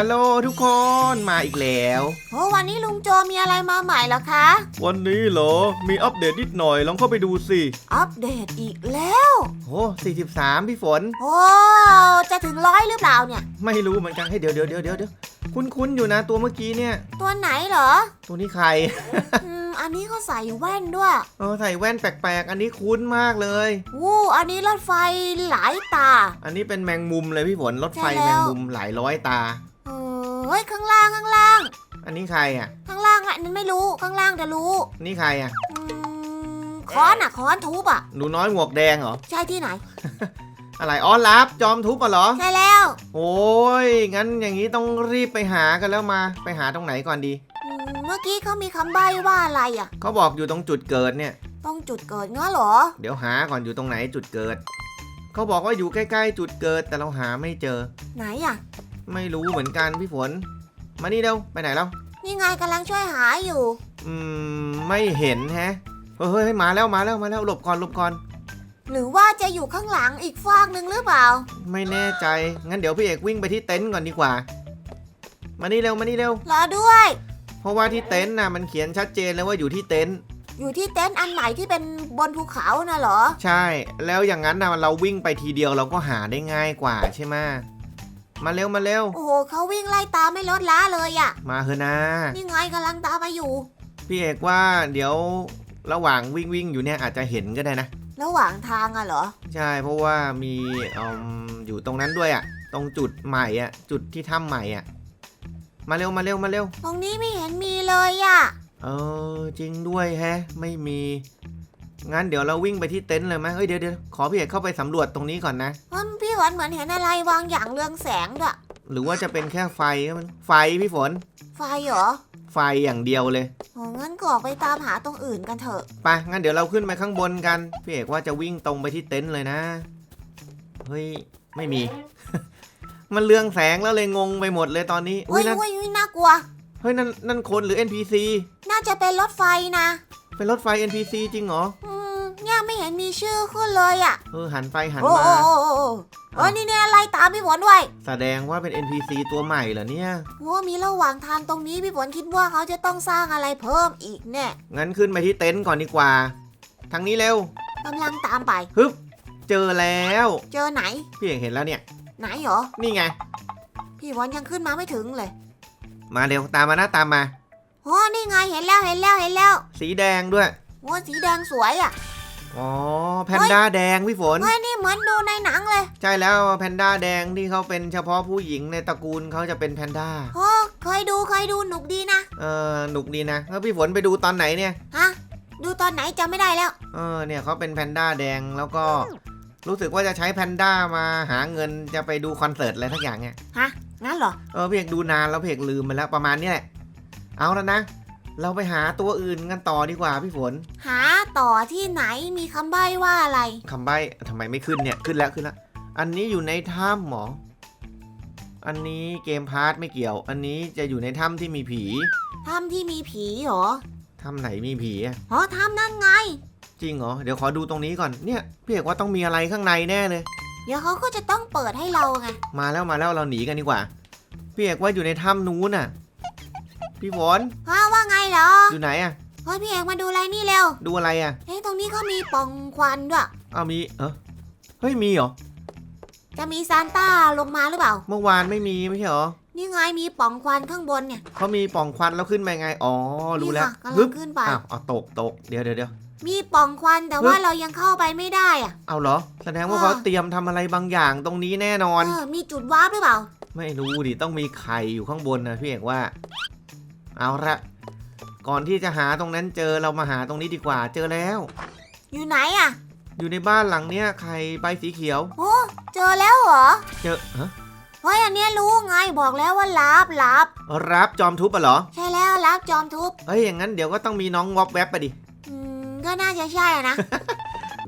ฮัลโหลทุกคนมาอีกแล้ว โอ้วันนี้ลุงโจมีอะไรมาใหม่เหรอคะ วันนี้เหรอ มีอัปเดตนิดหน่อยลองเข้าไปดูสิ อัปเดตอีกแล้วโอ้43 พี่ฝน โอ้จะถึงร้อยหรือเปล่าเนี่ย ไม่รู้เหมือนกันให้ยเดี๋ยวเดี๋ยวเดี๋ยวเดี๋ยวเดี๋ยวคุ้นๆอยู่นะตัวเมื่อกี้เนี่ย ตัวไหนเหรอ ตัวนี้ใคร อืมอันนี้เขาใส่แว่นด้วยเออใส่แว่นแปลกๆ อันนี้คุ้นมากเลย วู้อันนี้รถไฟหลายตา อันนี้เป็นแมงมุมเลยพี่ฝนรถไฟใช่แล้วแมงมุมหลายร้อยตา เออเฮ้ยข้างล่างข้างล่าง อันนี้ใครอะ ข้างล่างอะนั่นไม่รู้ข้างล่างจะรู้นี่ใครอะ อืมค้อนอะค้อนทุบอะ หนูน้อยหมวกแดงเหรอ ใช่ที่ไหน อะไรอ๋อรับจอมทุบอะเหรอ ใช่แล้ว โอ้ย งั้นอย่างนี้ต้องรีบไปหากันแล้วมา ไปหาตรงไหนก่อนดี อืมเมื่อกี้เขามีคำใบ้ว่าอะไรอะ เขาบอกอยู่ตรงจุดเกิดเนี่ย ต้องจุดเกิดงั้นเหรอ เดี๋ยวหาก่อนอยู่ตรงไหนจุดเกิด เขาบอกว่าอยู่ใกล้ๆจุดเกิดแต่เราหาไม่เจอ ไหนอะ ไม่รู้เหมือนกันพี่ฝน มานี่เร็วไปไหนแล้ว นี่ไงกำลังช่วยหาอยู่ อืมไม่เห็นแฮะเฮ้ยเฮ้ยมาแล้วมาแล้วมาแล้วหลบก่อนหลบก่อน หรือว่าจะอยู่ข้างหลังอีกฟากหนึ่งหรือเปล่า ไม่แน่ใจ งั้นเดี๋ยวพี่เอกวิ่งไปที่เต็นท์ก่อนดีกว่า มานี่เร็วมานี่เร็ว รอด้วย เพราะว่าที่เต็นท์น่ะมันเขียนชัดเจนเลยว่าอยู่ที่เต็นท์ อยู่ที่เต็นท์อันใหม่ที่เป็นบนภูเขาน่ะเหรอ ใช่ แล้วอย่างนั้นนะเราวิ่งไปทีเดียวเราก็หาได้ง่ายกว่าใช่ไหม มาเร็วมาเร็ว โอ้โหเขาวิ่งไล่ตามไม่ลดล้าเลยอะ่ะมาเถอะนะ นี่ไงกำลังตามมาอยู่ พี่เอกว่าเดี๋ยวระหว่างวิ่งวิ่งอยู่เนี่ยอาจจะเห็นก็ได้นะ ระหว่างทางอะเหรอ ใช่เพราะว่ามีอืมอยู่ตรงนั้นด้วยอะ่ะตรงจุดใหม่อะ่ะจุดที่ถ้ำใหม่อะ่ะมาเร็วมาเร็วมาเร็ว ตรงนี้ไม่เห็นมีเลยอะ่ะเออจริงด้วยแฮะ ไม่มี งั้นเดี๋ยวเราวิ่งไปที่เต็นท์เลยไหมเฮ้ยเดี๋ยวเดี๋ยวขอพี่เอกเข้าไปสำรวจตรงนี้ก่อนนะเพ ราะพี่หวันเหมือนเห็นอะไรวางอย่างเรืองแสงด้วยหรือว่าจะเป็นแค่ไฟก็มันไฟพี่ฝน ไฟเหรอไฟอย่างเดียวเลยโอ้งั้นก็ออกไปตามหาตรงอื่นกันเถอะ ไปงั้นเดี๋ยวเราขึ้นไปข้างบนกันพี่เอกว่าจะวิ่งตรงไปที่เต็นท์เลยนะ เฮ้ยไม่มี มันเรืองแสงแล้วเลยงงไปหมดเลยตอนนี้เฮ้อุ้ยยนั่นเฮ้ยเฮ้ยน่ากลัว เฮ้ยนั่นนั่นคนหรือ NPC น่าจะเป็นรถไฟนะ เป็นรถไฟ NPC จริงเหรอ อืมเนี่ยไม่เห็นมีชื่อขึ้นเลยอะ่ะ เออหันไปหันโอ้มาโอ้โอ้โอ้โอ้ เออนี่เนี่ยไล่ตามพี่ฝนด้วยแสดงว่าเป็น NPC ตัวใหม่เหรอเนี่ยว่ามีระหว่างทางตรงนี้พี่ฝนคิดว่าเขาจะต้องสร้างอะไรเพิ่มอีกแน่งั้นขึ้นไปที่เต็นท์ก่อนดีกว่า ทางนี้เร็วกำลังตามไป ฮึบ เจอแล้ว เจอไหน พี่เอกเห็นแล้วเนี่ย ไหนเหรอ นี่ไง พี่ฝนยังขึ้นมาไม่ถึงเลย มาเร็วตามมานะตามมา โอ้นี่ไงเห็นแล้วเห็นแล้วเห็นแล้ว สีแดงด้วยโอ้สีแดงสวยอะ อ๋อแพนด้าแดงพี่ฝน เฮ้ยนี่เหมือนดูในหนังเลยใช่แล้วแพนด้าแดงที่เขาเป็นเฉพาะผู้หญิงในตระกูลเขาจะเป็นแพนด้า โอ้เคยดูเคยดูหนุกดีนะเออหนุกดีนะแล้วพี่ฝนไปดูตอนไหนเนี่ย ฮะดูตอนไหนจำไม่ได้แล้ว เออเนี่ยเขาเป็นแพนด้าแดงแล้วก็ รู้สึกว่าจะใช้แพนด้ามาหาเงินจะไปดูคอนเสิร์ตอะไรทักอย่างเนี่ยฮะงั้นเหรอเออพี่เอกดูนานแล้วพี่เอกลืมไปแล้วประมาณนี้แหละ เอาแล้วนะ เราไปหาตัวอื่นกันต่อดีกว่าพี่ฝน หาต่อที่ไหนมีคำใบ้ว่าอะไร คำใบ้ทำไมไม่ขึ้นเนี่ย ขึ้นแล้วขึ้นแล้ว อันนี้อยู่ในถ้ำหมอ อันนี้เกมพาร์ทไม่เกี่ยว อันนี้จะอยู่ในถ้ำที่มีผี ถ้ำที่มีผีเหรอ ถ้ำไหนมีผีอะอ๋อถ้ำนั่นไง จริงเหรอ เดี๋ยวขอดูตรงนี้ก่อน เนี่ยพี่เอกว่าต้องมีอะไรข้างในแน่เลย เดี๋ยวเขาก็จะต้องเปิดให้เราไง มาแล้วมาแล้วเราหนีกันดีกว่า พี่เอกว่าอยู่ในถ้ำนู้นน่ะ พี่ฝนฮะว่าไงเหรออยู่ไหนอะเฮ้ยพี่เอกมาดูอะไรนี่เร็ว ดูอะไรอะเฮ้ยตรงนี้เขามีปล่องควันด้วยเอามีเออเฮ้ยมีเหรอจะมีซานต้าลงมาหรือเปล่า เมื่อวานไม่มีไม่ใช่เหรอนี่ไงมีปล่องควันข้างบนเนี่ยเขามีปล่องควันแล้วขึ้นไปไงอ๋อรู้แล้วนี่ค่ะฮึกำลับงขึ้นไปอ้าวเอาตกตกเดี๋ยวเดี๋ยวเดี๋ยวมีปล่องควันแต่ฮึว่าเรายังเข้าไปไม่ได้อะเอาเหรอ แสดงว่าอ่าเขาเตรียมทำอะไรบางอย่างตรงนี้แน่นอนเออมีจุดวาร์ปหรือเปล่า ไม่รู้ดิ ต้องมีไข่อยู่ข้างบนนะพี่เอกว่า เอาละก่อนที่จะหาตรงนั้นเจอเรามาหาตรงนี้ดีกว่าเจอแล้ว อยู่ไหนอะอยู่ในบ้านหลังเนี้ยไข่ใบสีเขียว โอ้เจอแล้วเหรอ เจอฮะเฮ้ยอันเนี้ยรู้ไงบอกแล้วว่าลับลับรับจอมทุบอะเหรอ ใช่แล้วลับจอมทุบเฮ้ยอย่างนั้นเดี๋ยวก็ต้องมีน้องวอบแวบไปดิอืมก็น่าจะใช่อะนะ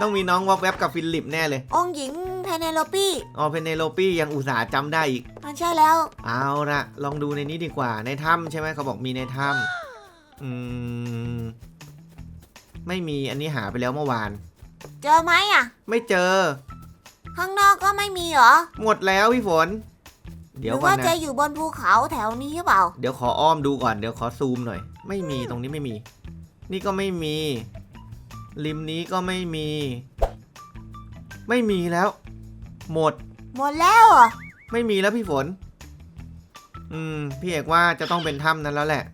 ต้องมีน้องวอบแวบกับฟิลิปแน่เลย องค์หญิง เพเนโลปี้อ๋อเพนเนโลปี้ยังอุตส่าห์จำได้อีก มันใช่แล้ว เอาละลองดูในนี้ดีกว่า ในถ้ำใช่ไหมเขาบอกมีในถ้ำอืม ไม่มีอันนี้หาไปแล้วเมื่อวาน เจอไหมอะไม่เจอ ข้างนอกก็ไม่มีเหรอ หมดแล้วพี่ฝน หเดี๋ยวรือก่อนว่านะจะอยู่บนภูเขาแถวนี้หรือเปล่า เดี๋ยวขออ้อมดูก่อน เดี๋ยวขอซูมหน่อย ไม่มีตรงนี้ไม่มี นี่ก็ไม่มี ริมนี้ก็ไม่มี ไม่มีแล้ว หมด หมดแล้วเหรอไม่มีแล้วพี่ฝน อืม พี่เอกว่าจะต้องเป็นถ้ำนั้นแล้วแหละ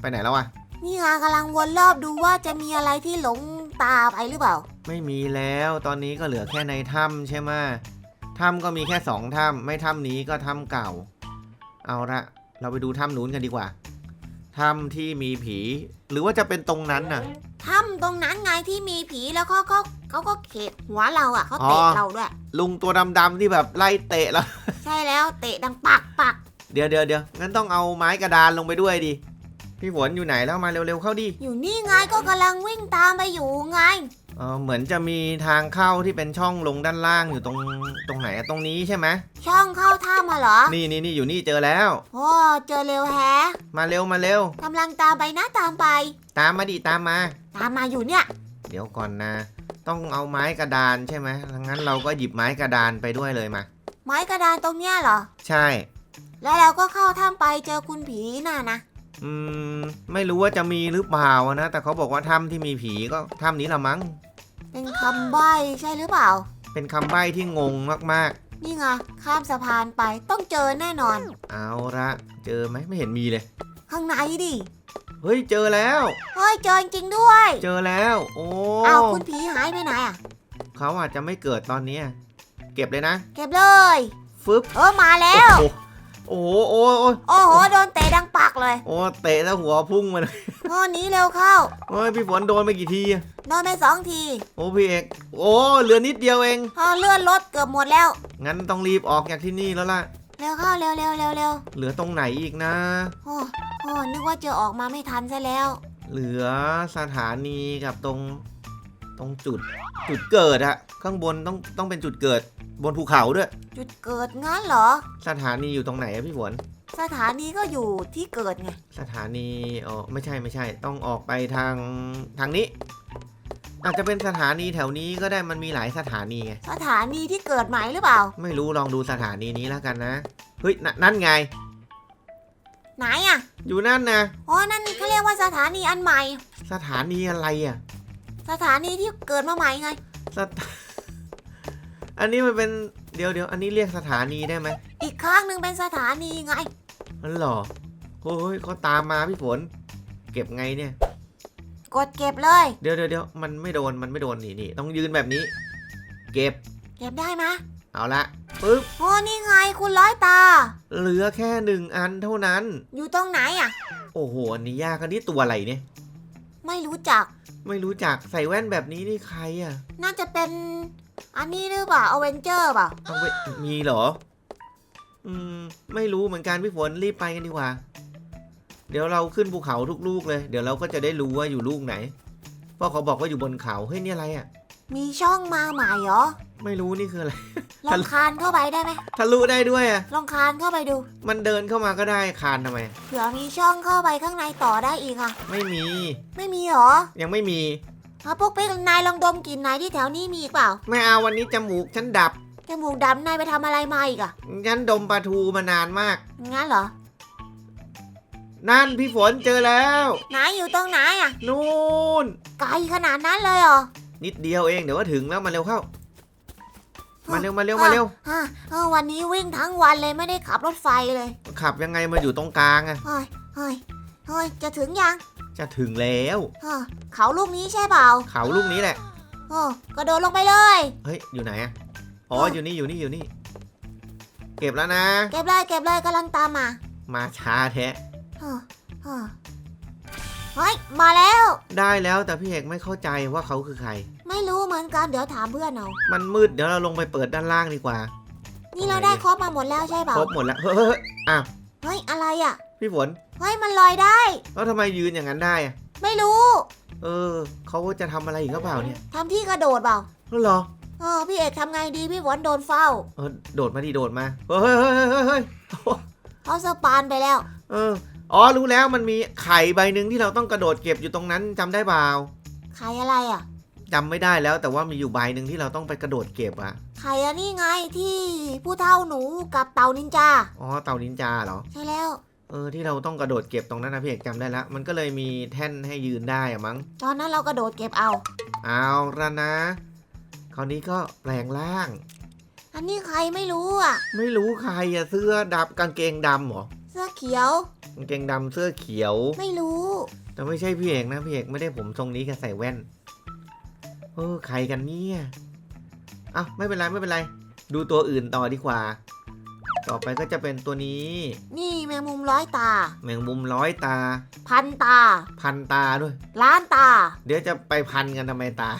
ไปไหนแล้วอะนี่งานกำลังวนรอบดูว่าจะมีอะไรที่หลงตาไปหรือเปล่า ไม่มีแล้ว ตอนนี้ก็เหลือแค่ในถ้ำใช่ไหมถ้ำก็มีแค่สองถ้ำไม่ถ้ำนี้ก็ถ้ำเก่า เอาละเราไปดูถ้ำนู้นกันดีกว่า ถ้ำที่มีผี หรือว่าจะเป็นตรงนั้นน่ะ ถ้ำตรงนั้นไงที่มีผีแล้วเขาก็เขาก็เขกหัวเราอะเขาเตะอ๋อ เราด้วย ลุงตัวดำๆที่แบบไล่เตะแล้ว ใช่แล้วเตะดังปักปักเดี๋ยวเดี๋ยวเดี๋ยวงั้นต้องเอาไม้กระดานลงไปด้วยดิพี่ฝนอยู่ไหนแล้วมาเร็วๆเข้าดิอยู่นี่ไงก็กำลังวิ่งตามไปอยู่ไง เออเหมือนจะมีทางเข้าที่เป็นช่องลงด้านล่างอยู่ตรงตรงไหนอะตรงนี้ใช่ไหมช่องเข้าถ้ำมาเหรอ นี่นี่นี่อยู่นี่เจอแล้ว โอ้เจอเร็วแฮะมาเร็วมาเร็ว กำลังตามไปนะตามไป ตามมาดิตามมา ตามมาอยู่เนี่ย เดี๋ยวก่อนนะ ต้องเอาไม้กระดานใช่ไหมงั้นเราก็หยิบไม้กระดานไปด้วยเลยมา ไม้กระดานตรงเนี้ยเหรอ ใช่ แล้วเราก็เข้าถ้ำไปเจอคุณผีน่ะนะ อืมไม่รู้ว่าจะมีหรือเปล่านะแต่เขาบอกว่าถ้ำที่มีผีก็ถ้ำนี้ละมั้ง เป็นคำใบ้ใช่หรือเปล่า เป็นคำใบ้ที่งงมากนี่ไงข้ามสะพานไปต้องเจอแน่นอน ๆ เอาละเจอไหมไม่เห็นมีเลย ข้างในดิเฮ้ยเจอแล้ว เฮ้ยเจอจริงๆด้วย เจอแล้ว โอ้เอาคุณผีหายไปไหนอะ เขาอาจจะไม่เกิดตอนเนี้ยเก็บเลยนะเก็บเลย ฟึบเออมาแล้ว โอ้โหโอ้โหโอ้โหโอ้โหโด โอ้โหเตะแล้วหัวพุ่งมาเลยโอ้หนี้เร็วเข้า โอ้ยพี่ฝนโดนไปกี่ทีอะโดนไปสองทีโอ้พี่เอก โอ้เหลือนิดเดียวเอง พอเลื่อนรถเกือบหมดแล้ว งั้นต้องรีบออกจากที่นี่แล้วล่ะ เร็วเข้าเร็วเร็วเร็วเร็วเหลือตรงไหนอีกนะ โอ้โอ้นึกว่าจะออกมาไม่ทันซะแล้ว เหลือสถานีกับตรง ตรงจุด จุดเกิดอะข้างบนต้องต้องเป็นจุดเกิด บนภูเขาด้วย จุดเกิดงั้นเหรอ สถานีอยู่ตรงไหนอะพี่ฝน สถานีก็อยู่ที่เกิดไง สถานีอ๋อไม่ใช่ไม่ใช่ ต้องออกไปทางทางนี้ อาจจะเป็นสถานีแถวนี้ก็ได้มันมีหลายสถานีไงสถานีที่เกิดใหม่หรือเปล่า ไม่รู้ลองดูสถานีนี้แล้วกันนะเฮ้ยนนั่นไง ไหนอะ อยู่นั่นนะอ๋อ นั่นเขาเรียกว่าสถานีอันใหม่ สถานีอะไรอะสถานีที่เกิดมาใหม่ไงสถอันนี้มันเป็น เดี๋ยวเดี๋ยวอันนี้เรียกสถานีได้ไหมอีกข้างหนึ่งเป็นสถานีไง นั่นเหรอโอ้ยเขาตามมาพี่ฝน เก็บไงเนี่ย กดเก็บเลย เดี๋ยวเดี๋ยวเดี๋ยวมันไม่โดนมันไม่โดนนี่นี่ต้องยืนแบบนี้ เก็บ เก็บได้ไหมเอาละปึ๊บโอ้นี่ไงคุณร้อยตา เหลือแค่หนึ่งอันเท่านั้น อยู่ตรงไหนอะ โอ้โหอันนี้ยากอันนี้ตัวอะไรเนี่ย ไม่รู้จัก ไม่รู้จักใส่แว่นแบบนี้นี่ใครอะ น่าจะเป็น อันนี้หรือเปล่าอเวนเจอร์เปล่าเอาไปมีเหรอ อืม ไม่รู้เหมือนกันพี่ฝนรีบไปกันดีกว่า เดี๋ยวเราขึ้นภูเขาทุกลูกเลย เดี๋ยวเราก็จะได้รู้ว่าอยู่ลูกไหนเพราะเขาบอกว่าอยู่บนเขา เฮ้ยนี่อะไรอะ มีช่องมาใหม่เหรอไม่รู้นี่คืออะไร ลองคานเข้าไปได้ไหมทะลุได้ด้วยอะ ลองคานเข้าไปดู มันเดินเข้ามาก็ได้คานทำไม เผื่อมีช่องเข้าไปข้างในต่อได้อีกอะ ไม่มี ไม่มีเหรอ ยังไม่มี เอาพวกปิ๊กนายลองดมกลิ่นไหนที่แถวนี้มีอีกเปล่าไม่เอาวันนี้จมูกฉันดับ จมูกดำนายไปทำอะไรมาอีกอะฉันดมปลาทูมานานมาก งั้นเหรอ นั่นพี่ฝนเจอแล้ว ไหนอยู่ตรงไหนอะนู่น ไกลขนาดนั้นเลยเหรอ นิดเดียวเองเดี๋ยวก็ถึงแล้วมาเร็วเข้า มาเร็วมาเร็วมาเร็วฮะเออวันนี้วิ่งทั้งวันเลยไม่ได้ขับรถไฟเลย ขับยังไงมาอยู่ตรงกลางอะเฮ้ยเฮ้ยเฮ้ยจะถึงยัง จะถึงแล้วเออเขาลูกนี้ใช่เปล่าเขาลูกนี้แหละเออกระโดดลงไปเลย เฮ้ยอยู่ไหนอะอ๋ออ๋อออยู่นี่อยู่นี่อยู่นี่ เก็บแล้วนะ เก็บเลยเก็บเลยกำลังตามมามาช้าแท้เออเออเฮ้ยมาแล้ว ได้แล้วแต่พี่เอกไม่เข้าใจว่าเขาคือใคร ไม่รู้เหมือนกันเดี๋ยวถามเพื่อนเอามันมืดเดี๋ยวเราลงไปเปิดด้านล่างดีกว่า นี่เราได้ครบมาหมดแล้วใช่เปล่าครบหมดแล้วเฮ้ยเฮ้ยเฮ้ยอ้าวเฮ้ยอะไรอะ พี่ฝนเฮ้ยมันลอยได้ แล้วทำไมยืนอย่างนั้นได้อะไม่รู้เออเขาจะทำอะไรอีกหรือเปล่าเนี่ยทำที่กระโดดเปล่าแล้วเหรอเออพี่เอกทำไงดีพี่ฝนโดนเฝ้าเออโดดมาดิโดดมาเฮ้ยเฮ้ยเฮ้ยเฮ้ยเฮ้ยเขาสปานไปแล้ว เอออ๋อรู้แล้วมันมีไข่ใบหนึ่งที่เราต้องกระโดดเก็บอยู่ตรงนั้นจำได้เปล่าใครอะไรอะจำไม่ได้แล้วแต่ว่ามีอยู่ใบหนึ่งที่เราต้องไปกระโดดเก็บอะใครอะนี่ไงที่ผู้เท่าหนูกับเต่านินจาอ๋อเต่านินจาเหรอ ใช่แล้ว เออที่เราต้องกระโดดเก็บตรงนั้นนะพี่เอกจำได้ละมันก็เลยมีแท่นให้ยืนได้อะมั้ง ตอนนั้นเรากระโดดเก็บเอา เอาละนะ คราวนี้ก็แปลงร่าง อันนี้ใครไม่รู้อะ ไม่รู้ใครอะเสื้อดำกางเกงดำเหรอเสื้อเขียว กางเกงดำเสื้อเขียว ไม่รู้ แต่ไม่ใช่พี่เอกนะพี่เอกไม่ได้ผมทรงนี้แกใส่แว่นเออใครกันเนี่ยอะไม่เป็นไรไม่เป็นไร ดูตัวอื่นต่อดีกว่า ต่อไปก็จะเป็นตัวนี้ นี่แมงมุมร้อยตา แมงมุมร้อยตา พันตา พันตาด้วย ล้านตา เดี๋ยวจะไปพันกันทำไมตา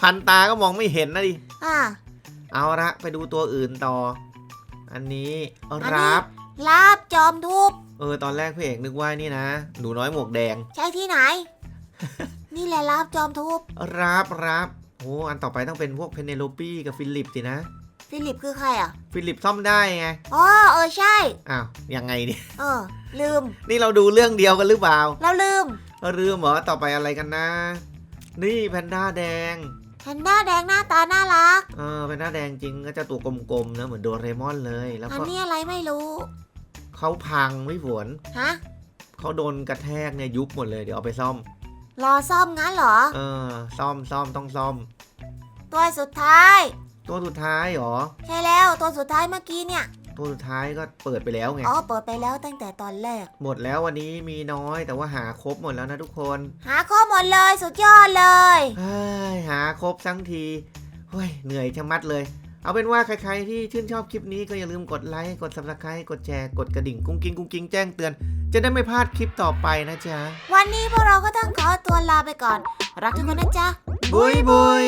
พันตาก็มองไม่เห็นนะดิ อ่าเอาละไปดูตัวอื่นต่ออันนี้อันนี้รับลาบจอมทุบ เออตอนแรกพี่เอกนึกว่านี่นะ หนูน้อยหมวกแดง ใช่ที่ไหน นี่แหละลาบจอมทุบรับรับโอ้อันต่อไปต้องเป็นพวกเพเนโลปี้กับฟิลิปสินะ ฟิลิปคือใครอะ ฟิลิปซ่อมได้ไง อ๋อเออใช่ อ้าว ยังไงเนี่ย เออ ลืม นี่เราดูเรื่องเดียวกันหรือเปล่า เราลืมเออลืมเหรอ ต่อไปอะไรกันนะ นี่แพนด้าแดง แพนด้าแดงหน้าตาน่ารักเออแพนด้าแดงจริงก็จะตัวกลมๆนะเหมือนโดเรมอนเลย แล้วอันก็นี้อะไรไม่รู้ เขาพังไม่ฝนฮะ เขาโดนกระแทกเนี่ยยุบหมดเลย เดี๋ยวเอาไปซ่อม รอซ่อมงั้นเหรอ เออ ซ่อมซ่อมต้องซ่อม ตัวสุดท้าย ตัวสุดท้ายเหรอ ใช่แล้วตัวสุดท้ายเมื่อกี้เนี่ย ตัวสุดท้ายก็เปิดไปแล้วไง อ๋อเปิดไปแล้วตั้งแต่ตอนแรก หมดแล้ววันนี้มีน้อยแต่ว่าหาครบหมดแล้วนะทุกคนหาข้อหมดเลยสุดยอดเลย เฮ้ยหาครบทั้งทีเฮ้ยเหนื่อยชะมัดเลย เอาเป็นว่าใครๆที่ชื่นชอบคลิปนี้ก็อย่าลืมกดไลค์กด subscribe กดแชร์กดกระดิ่งกุ้งกิ้งกุ้งกิ้งแจ้งเตือน จะได้ไม่พลาดคลิปต่อไปนะจ๊ะวันนี้พวกเราก็ต้องขอตัวลาไปก่อน รักทุกคนนะจ๊ะ บุยบุย